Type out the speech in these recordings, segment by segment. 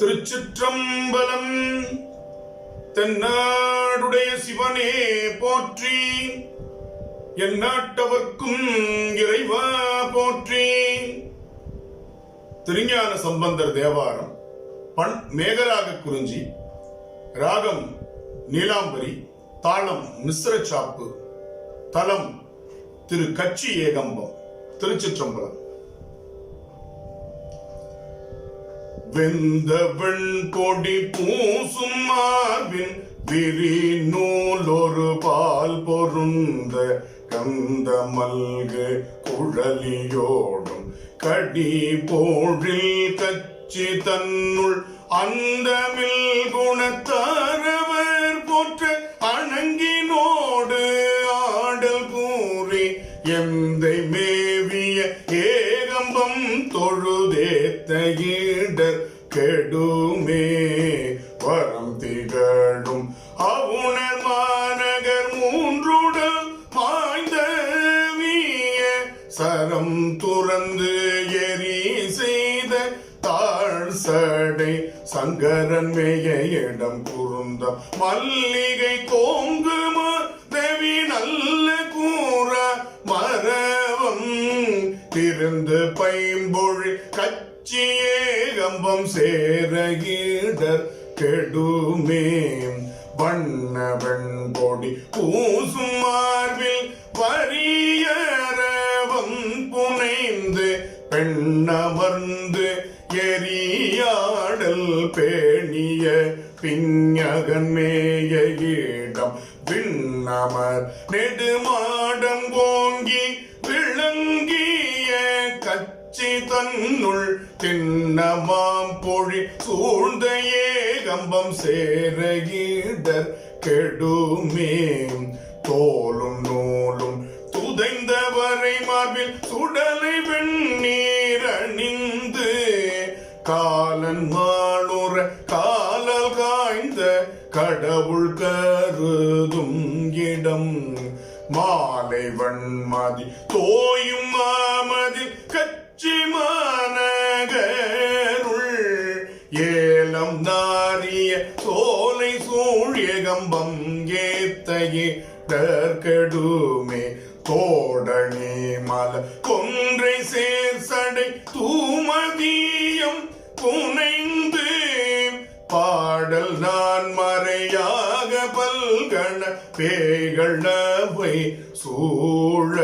திருச்சிற்றம்பலம் தென்னாடுடைய சிவனே போற்றி எந்நாட்டவர்க்கும் இறைவா போற்றி. திருஞான சம்பந்தர் தேவாரம் பண் மேகராக குறிஞ்சி ராகம் நீலாம்பரி தாளம் மிஸ்ர சாப்பு தலம் திரு கச்சி ஏகம்பம் திருச்சிற்றம்பலம். வெந்தவன் கொடி பூசும் மார்பின் விரி நூலொரு பால் பொருந்த கந்த மல்கு குழலியோடும் கடி போழில் கச்சி தன்னுள் அந்தமில் குணத்தாரவர் போற்ற அணங்கினோடு ஆடல் கூறி எந்தை மேவிய ஏகம்பம் தொழுதேத்த ஈடர் கெடுமே. வரம் திகழும் அவுணர் மாநகர் மூன்றுடல் மாய்ந்த வீய. சரம் துறந்து எரி செய்த தாழ் சடை சங்கரன் மேய இடம் குறுந்த மல்லிகை தோங்குமா. தேவி நல்ல கூற மர திருந்து பைம்பொழி கச்சியே கம்பம் சேரகீடர் கெடுமே. வண்ண வெண்பொடி பூசும் மார்பில் வரியரவம் புனைந்து பெண்ணமர்ந்து எரியாடல் பேணிய பிஞகன் மேய இடம் விண்ணமர் நெடுமாடம் ஓங்கி தன்னுள் திண்ணமாம் பொழி சூழ்ந்த ஏகம்பம் சேரகீடர் கெடுமே தோலும் நூலும் துதைந்தவரை மார்பில் சுடலை வெண்ணீர் அணிந்து. காலன் மாளுற காலல் காய்ந்த கடவுள் கருதும் இடம். மாலை வண்மதி தோயும் மாமதி கச்சி மாநகருள் ஏலம் நாரிய சோலை சூழியகம்பம் ஏத்தகி தற்கடுமே. தோடணி மல கொன்றை சேர்சடை சடை பல்கண பேய்கள் அவை சூழ.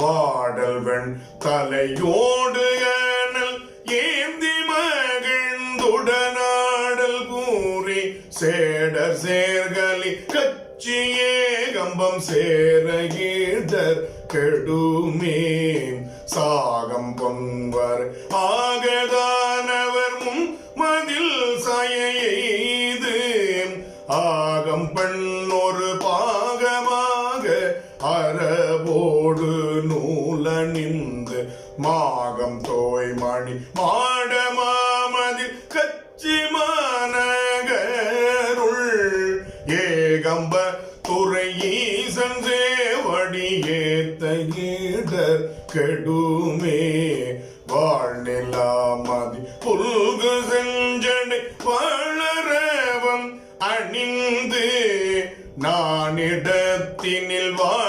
வாடல்வன் தலையோடு அனல் ஏந்தி மகிழ்ந்துடனாடல் கூறி சேடர் சேர்கலி கச்சியே கம்பம் சேரகீடர் கெடுமே சாகம் பொன்வர் ஆ அறவோடு நூலணிந்து மாகம் தோய் மணி மாடமாமதில் கச்சி மாநகருள் ஏகம்ப துறை ஈசன் சேவடி ஏத்த ஈடர் கெடுமே வாழ்நிலாமதி புல்கு செஞ்சடை வளரவம் அணிந்து நானிடத்தினில் வாழ்க்கை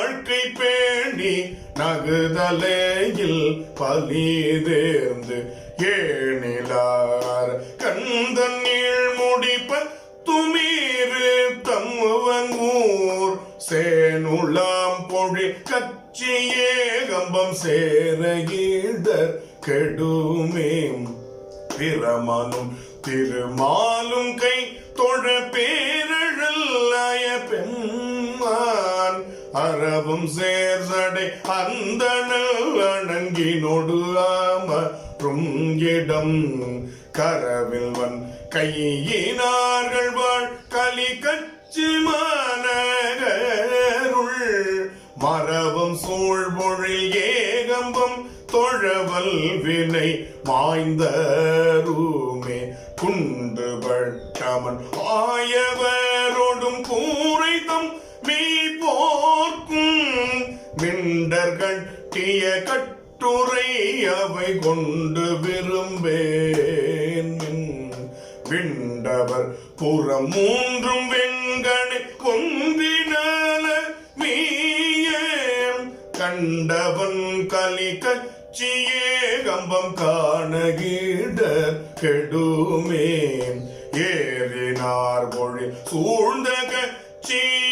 பேணி நகுதலையில் பலிதேர்ந்து ஏனிலார் கந்தன் நீழ்முடிப்ப துமீறு தம்முவங்கூர் சேனுளாம் பொழி கச்சியே கம்பம் சேர சேரகீடர் கெடுமே பிரமனும் திருமாலும் கை தொழ அறவும் சேர்சடை அந்த அணங்கி ஆமற்றும் இடம். கரவில்வன் கையினார்கள் வாழ் களி கச்சி மாநகருள். மரபம் சூழ்பொழில் ஏகம்பம் தொழவல் வினை மாய்ந்தருமே குண்டு பட்டமன் ஆயவரோடும் கூரை தம் போர்க்கும் விண்டர்கள் தீய கட்டுரை அவை கொண்டு விரும்பேன். விண்டவர் புறம் மூன்றும் வெங்கனை கொன்றினால மீய கண்டவன் கலி கச்சியே கம்பம் காணகிட கெடுமே ஏறினார் மொழி சூழ்ந்த கச்சியே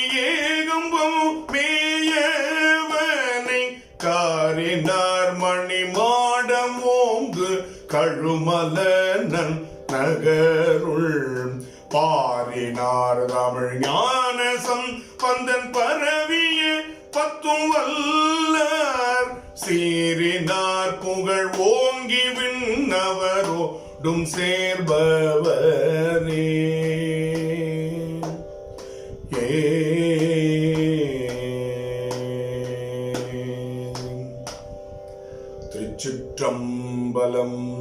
கம்பம் மேயவனை காரினார் மணி மாடம் ஓங்கு கழுமலனன் நகருள். பாரினார் தமிழ் ஞானசம் பந்தன் பரவிய பத்தும் வல்லார். சீரினார் புகழ் ஓங்கி விண்ணவரோடும் சேர்பவரே. ஏ तम्बलम्